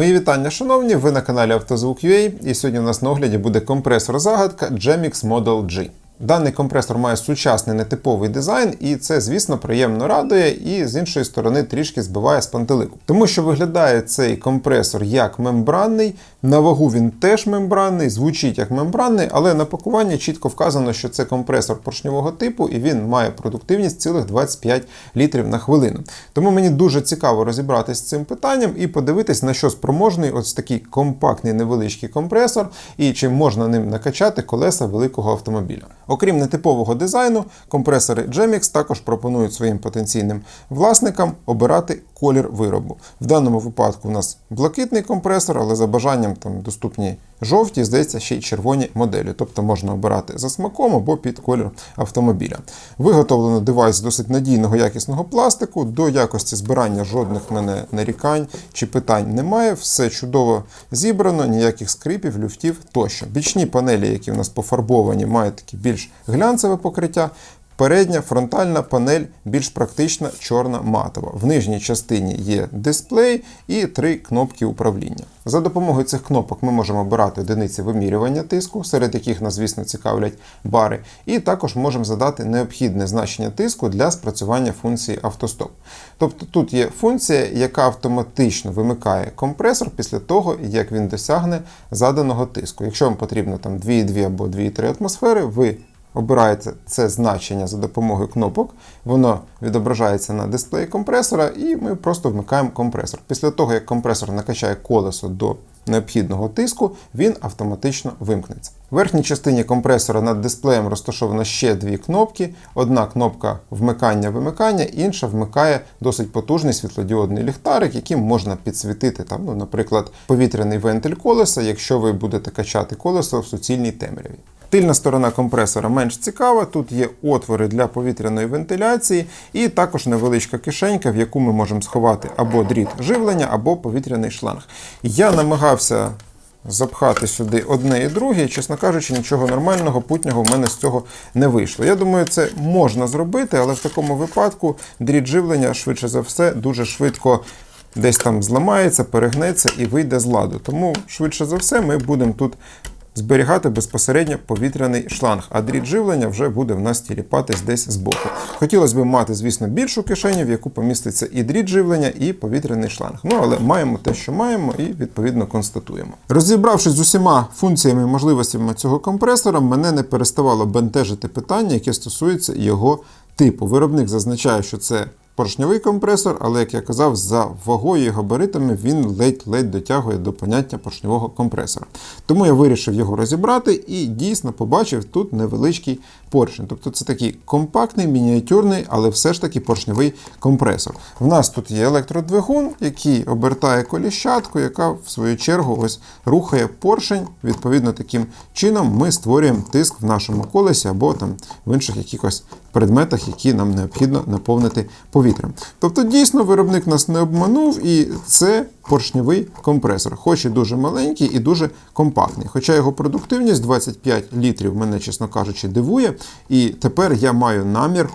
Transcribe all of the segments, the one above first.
Мої вітання, шановні! Ви на каналі Автозвук.ua і сьогодні у нас на огляді буде компресор загадка Gemix Model G. Даний компресор має сучасний нетиповий дизайн, і це, звісно, приємно радує, і з іншої сторони трішки збиває з пантелику. Тому що виглядає цей компресор як мембранний, на вагу він теж мембранний, звучить як мембранний, але на пакуванні чітко вказано, що це компресор поршньового типу, і він має продуктивність цілих 25 літрів на хвилину. Тому мені дуже цікаво розібратися з цим питанням і подивитись, на що спроможний ось такий компактний невеличкий компресор, і чи можна ним накачати колеса великого автомобіля. Окрім нетипового дизайну, компресори Gemix також пропонують своїм потенційним власникам обирати колір виробу. В даному випадку у нас блакитний компресор, але за бажанням там доступні жовті, здається, ще й червоні моделі. Тобто можна обирати за смаком або під колір автомобіля. Виготовлено девайс з досить надійного якісного пластику. До якості збирання жодних мене нарікань чи питань немає. Все чудово зібрано, ніяких скрипів, люфтів тощо. Бічні панелі, які в нас пофарбовані, мають такі більш глянцеве покриття. Передня фронтальна панель більш практична чорна матова. В нижній частині є дисплей і три кнопки управління. За допомогою цих кнопок ми можемо обирати одиниці вимірювання тиску, серед яких нас, звісно, цікавлять бари, і також можемо задати необхідне значення тиску для спрацювання функції автостоп. Тобто тут є функція, яка автоматично вимикає компресор після того, як він досягне заданого тиску. Якщо вам потрібно там 2,2 або 2,3 атмосфери, ви Обираєте це значення за допомогою кнопок, воно відображається на дисплеї компресора, і ми просто вмикаємо компресор. Після того, як компресор накачає колесо до необхідного тиску, він автоматично вимкнеться. В верхній частині компресора над дисплеєм розташовано ще дві кнопки. Одна кнопка вмикання-вимикання, інша вмикає досить потужний світлодіодний ліхтарик, яким можна підсвітити, там, ну, наприклад, повітряний вентиль колеса, якщо ви будете качати колесо в суцільній темряві. Тильна сторона компресора менш цікава, тут є отвори для повітряної вентиляції, і також невеличка кишенька, в яку ми можемо сховати або дріт живлення, або повітряний шланг. Я намагався запхати сюди одне і друге, чесно кажучи, нічого нормального, путнього в мене з цього не вийшло. Я думаю, це можна зробити, але в такому випадку дріт живлення, швидше за все, дуже швидко. Десь там зламається, перегнеться і вийде з ладу. Тому, швидше за все, ми будемо тут зберігати безпосередньо повітряний шланг, а дріт живлення вже буде в нас тіліпатись десь збоку. Хотілося б мати, звісно, більшу кишеню, в яку поміститься і дріт живлення, і повітряний шланг. Ну, але маємо те, що маємо, і відповідно констатуємо. Розібравшись з усіма функціями і можливостями цього компресора, мене не переставало бентежити питання, яке стосується його типу. Виробник зазначає, що це поршньовий компресор, але, як я казав, за вагою і габаритами він ледь-ледь дотягує до поняття поршньового компресора. Тому я вирішив його розібрати і дійсно побачив тут невеличкий поршень. Тобто це такий компактний, мініатюрний, але все ж таки поршньовий компресор. В нас тут є електродвигун, який обертає коліщатку, яка в свою чергу ось рухає поршень. Відповідно, таким чином ми створюємо тиск в нашому колесі або там в інших якихось предметах, які нам необхідно наповнити повітрям. Тобто, дійсно, виробник нас не обманув, і це поршньовий компресор, хоч і дуже маленький і дуже компактний. Хоча його продуктивність 25 літрів мене, чесно кажучи, дивує. І тепер я маю намір.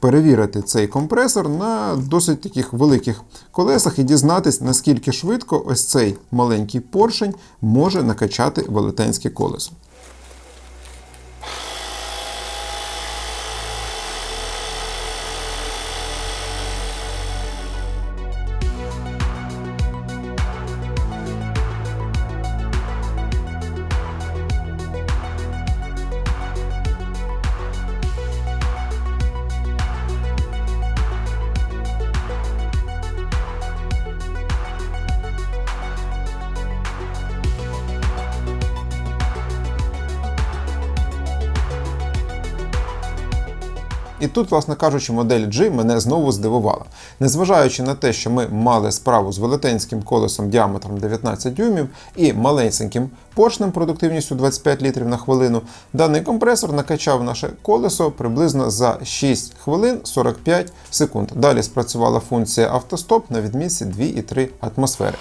Перевірити цей компресор на досить таких великих колесах і дізнатись, наскільки швидко ось цей маленький поршень може накачати велетенське колесо. І тут, власне кажучи, модель G мене знову здивувала. Незважаючи на те, що ми мали справу з велетенським колесом діаметром 19 дюймів і маленьким поршнем продуктивністю 25 літрів на хвилину, даний компресор накачав наше колесо приблизно за 6 хвилин 45 секунд. Далі спрацювала функція автостоп на відмітці 2,3 атмосфери.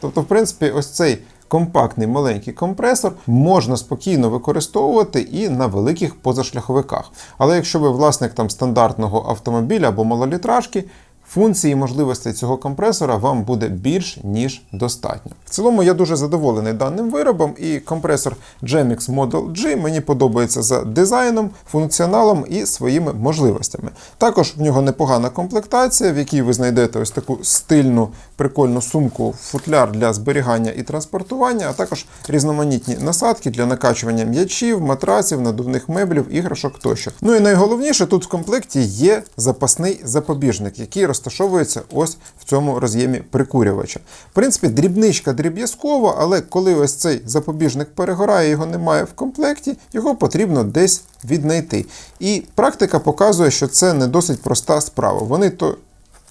Тобто, в принципі, ось цей компактний маленький компресор можна спокійно використовувати і на великих позашляховиках. Але якщо ви власник там стандартного автомобіля або малолітражки, Функції і можливостей цього компресора вам буде більш ніж достатньо. В цілому я дуже задоволений даним виробом, і компресор Gemix Model G мені подобається за дизайном, функціоналом і своїми можливостями. Також в нього непогана комплектація, в якій ви знайдете ось таку стильну, прикольну сумку, футляр для зберігання і транспортування, а також різноманітні насадки для накачування м'ячів, матраців, надувних меблів, іграшок тощо. Ну і найголовніше, тут в комплекті є запасний запобіжник, який розташовується ось в цьому роз'ємі прикурювача. В принципі, дрібничка дріб'язкова, але коли ось цей запобіжник перегорає, його немає в комплекті, його потрібно десь віднайти. І практика показує, що це не досить проста справа. Вони то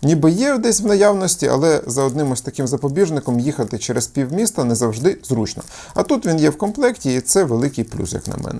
ніби є десь в наявності, але за одним ось таким запобіжником їхати через півміста не завжди зручно. А тут він є в комплекті, і це великий плюс, як на мене.